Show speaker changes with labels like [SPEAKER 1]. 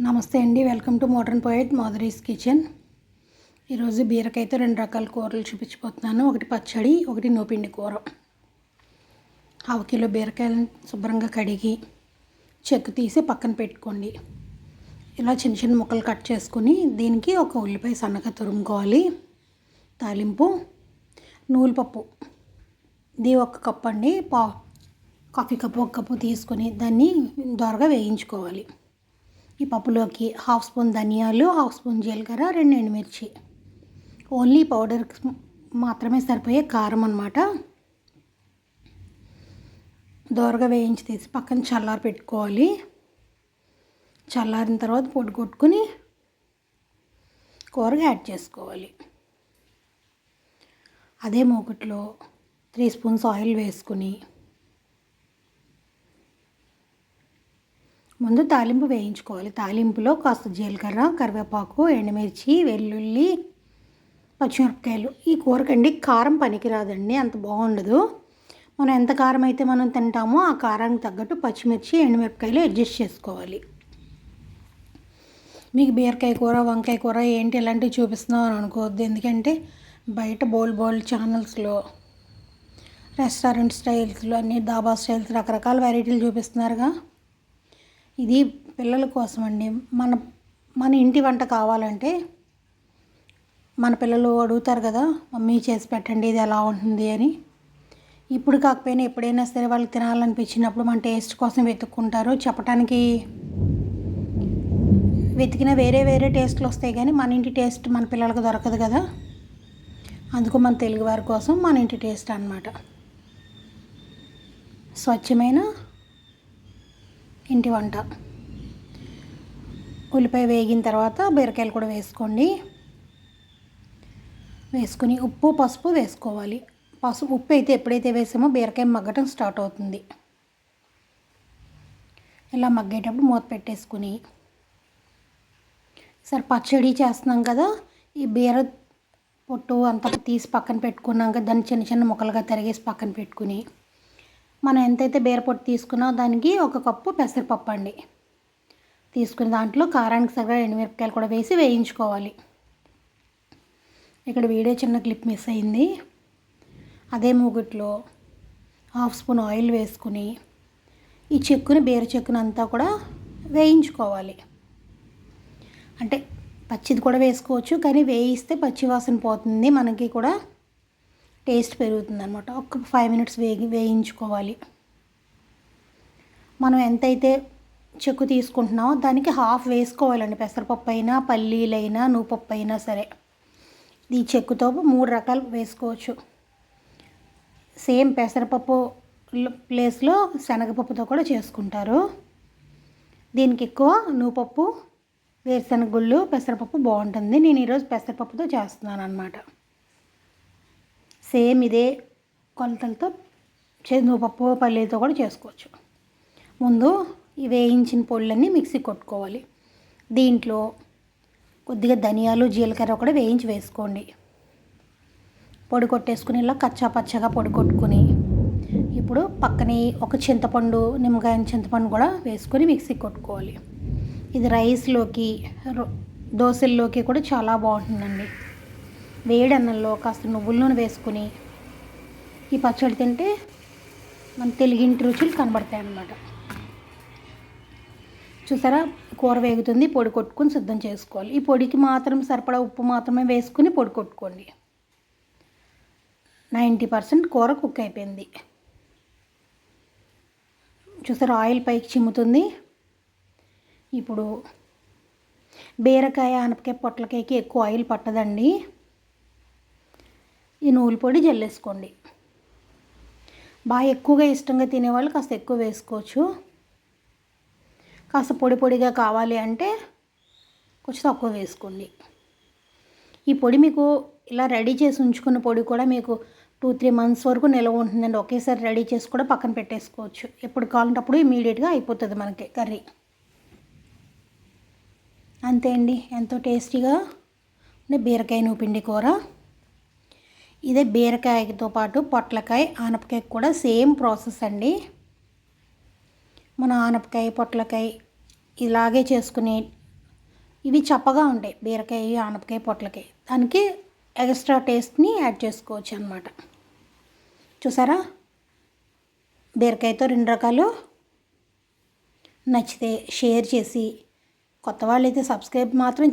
[SPEAKER 1] నమస్తే అండి welcome to modern poet Madhuri's kitchen. ఈరోజు బీరకాయతో రెండు రకాల కూరలు చూపించిపోతున్నాను ఒకటి పచ్చడి ఒకటి నూపిండి కూర. హాఫ్ కిలో బీరకాయలను శుభ్రంగా కడిగి చెక్కు తీసి పక్కన పెట్టుకోండి. ఇలా చిన్న చిన్న ముక్కలు కట్ చేసుకుని దీనికి ఒక ఉల్లిపాయ సన్నగా తురుముకోవాలి. తాలింపు నూలుపప్పు ఇది ఒక కప్ అండి. పా కాఫీ కప్పు ఒక కప్పు తీసుకొని దాన్ని దొరగా వేయించుకోవాలి. ఈ పప్పులోకి హాఫ్ స్పూన్ ధనియాలు హాఫ్ స్పూన్ జీలకర్ర రెండు ఎండుమిర్చి. ఓన్లీ పౌడర్ మాత్రమే సరిపోయే కారం అనమాట దోరగా వేయించి తీసి పక్కన చల్లారి పెట్టుకోవాలి. చల్లారిన తర్వాత పొడి కొట్టుకుని కూరగా యాడ్ చేసుకోవాలి. అదే మూకుట్లో త్రీ స్పూన్స్ ఆయిల్ వేసుకుని ముందు తాలింపు వేయించుకోవాలి. తాలింపులో కాస్త జీలకర్ర కరివేపాకు ఎండుమిర్చి వెల్లుల్లి పచ్చిమిరపకాయలు. ఈ కూరకండి కారం పనికిరాదండి అంత బాగుండదు. మనం ఎంత కారం అయితే మనం తింటామో ఆ కారానికి తగ్గట్టు పచ్చిమిర్చి ఎండుమిరపకాయలు అడ్జస్ట్ చేసుకోవాలి. మీకు బీరకాయ కూర వంకాయ కూర ఏంటి ఇలాంటివి చూపిస్తున్నాం అని అనుకోవద్దు. ఎందుకంటే బయట బోల్ బోల్ ఛానల్స్లో రెస్టారెంట్ స్టైల్స్లో అన్ని దాబా స్టైల్స్ రకరకాల వెరైటీలు చూపిస్తున్నారుగా. ఇది పిల్లల కోసం అండి మన మన ఇంటి వంట కావాలంటే మన పిల్లలు అడుగుతారు కదా మమ్మీ చేసి పెట్టండి ఇది ఎలా ఉంటుంది అని. ఇప్పుడు కాకపోయినా ఎప్పుడైనా సరే వాళ్ళు తినాలనిపించినప్పుడు మన టేస్ట్ కోసం వెతుక్కుంటారు. చెప్పడానికి వెతికిన వేరే వేరే టేస్ట్లు వస్తాయి కానీ మన ఇంటి టేస్ట్ మన పిల్లలకు దొరకదు కదా. అందుకు మన తెలుగు వారి కోసం మన ఇంటి టేస్ట్ అనమాట స్వచ్ఛమైన ఇంటి వంట. ఉల్లిపాయ వేగిన తర్వాత బీరకాయలు కూడా వేసుకోండి. వేసుకుని ఉప్పు పసుపు వేసుకోవాలి. పసుపు ఉప్పు అయితే ఎప్పుడైతే వేసామో బీరకాయ మగ్గటం స్టార్ట్ అవుతుంది. ఇలా మగ్గేటప్పుడు మూత పెట్టేసుకుని. సరే పచ్చడి చేస్తున్నాం కదా ఈ బీర పొట్టు అంతా తీసి పక్కన పెట్టుకున్నాక దాన్ని చిన్న చిన్న ముక్కలుగా తరిగేసి పక్కన పెట్టుకుని. మనం ఎంతైతే బీరపొట్టు తీసుకున్నామో దానికి ఒక కప్పు పెసరపప్పు అండి. తీసుకుని దాంట్లో కారానికి సగం ఎండుమిరపకాయలు కూడా వేసి వేయించుకోవాలి. ఇక్కడ వీడియో చిన్న క్లిప్ మిస్ అయింది. అదే మూగుట్లో హాఫ్ స్పూన్ ఆయిల్ వేసుకుని ఈ చెక్కుని బీర చెక్కుని అంతా కూడా వేయించుకోవాలి. అంటే పచ్చిది కూడా వేసుకోవచ్చు కానీ వేయిస్తే పచ్చి వాసన పోతుంది. మనకి కూడా టేస్ట్ పెరుగుతుంది అనమాట ఒక ఫైవ్ మినిట్స్ వేగి వేయించుకోవాలి. మనం ఎంతైతే చెక్కు తీసుకుంటున్నామో దానికి హాఫ్ వేసుకోవాలండి. పెసరపప్పు అయినా పల్లీలైనా నూపప్పు అయినా సరే. ఈ చెక్కుతో మూడు రకాలు వేసుకోవచ్చు. సేమ్ పెసరపప్పు ప్లేస్లో శనగపప్పుతో కూడా చేసుకుంటారు. దీనికి ఎక్కువ నూపప్పు వేరుశనగ గుళ్ళు పెసరపప్పు బాగుంటుంది. నేను ఈరోజు పెసరపప్పుతో చేస్తున్నాను అనమాట సేమ్ ఇదే కొలతలతో పప్పు పల్లీలతో కూడా చేసుకోవచ్చు. ముందు ఈ వేయించిన పొళ్ళన్నీ మిక్సీ కొట్టుకోవాలి. దీంట్లో కొద్దిగా ధనియాలు జీలకర్ర కూడా వేయించి వేసుకోండి. పొడి కొట్టేసుకుని ఇలా కచ్చా పచ్చగా పొడి కొట్టుకుని ఇప్పుడు పక్కనే ఒక చింతపండు నిమ్మకాయ చింతపండు కూడా వేసుకొని మిక్సీ కొట్టుకోవాలి. ఇది రైస్లోకి దోశల్లోకి కూడా చాలా బాగుంటుందండి. వేడి అన్నంలో కాస్త నువ్వుల నూనె వేసుకుని ఈ పచ్చడి తింటే మన తెలుగింటి రుచులు కనబడతాయి అన్నమాట చూసారా? కూర వేగుతుంది పొడి కొట్టుకుని సిద్ధం చేసుకోవాలి. ఈ పొడికి మాత్రం సరిపడా ఉప్పు మాత్రమే వేసుకుని పొడి కొట్టుకోండి. నైంటీ పర్సెంట్ కూర కుక్ అయిపోయింది. చూసారా? ఆయిల్ పైకి చిమ్ముతుంది. ఇప్పుడు బీరకాయ ఆనపకాయ పొట్లకాయకి ఎక్కువ ఆయిల్ పట్టదండి. ఈ నూలు పొడి జల్లేసుకోండి. బాగా ఎక్కువగా ఇష్టంగా తినేవాళ్ళు కాస్త ఎక్కువ వేసుకోవచ్చు. కాస్త పొడి పొడిగా కావాలి అంటే కొంచెం తక్కువ వేసుకోండి. ఈ పొడి మీకు ఇలా రెడీ చేసి ఉంచుకున్న పొడి కూడా మీకు టూ త్రీ మంత్స్ వరకు నిల్వ ఉంటుందండి. ఒకేసారి రెడీ చేసి కూడా పక్కన పెట్టేసుకోవచ్చు. ఎప్పుడు కావాలంటే అప్పుడు ఇమీడియట్గా అయిపోతుంది మనకి కర్రీ. అంతే అండి. ఎంతో టేస్టీగా ఉండే బీరకాయ నూపిండి కూర. ఇదే బీరకాయతో పాటు పొట్లకాయ ఆనపకాయ కూడా సేమ్ ప్రాసెస్ అండి. మన ఆనపకాయ పొట్లకాయ ఇలాగే చేసుకునే ఇవి చప్పగా ఉంటాయి బీరకాయ ఆనపకాయ పొట్లకాయ. దానికి ఎక్స్ట్రా టేస్ట్ని యాడ్ చేసుకోవచ్చు అనమాట చూసారా? బీరకాయతో రెండు రకాలు. నచ్చితే షేర్ చేసి కొత్త వాళ్ళైతే సబ్స్క్రైబ్ మాత్రం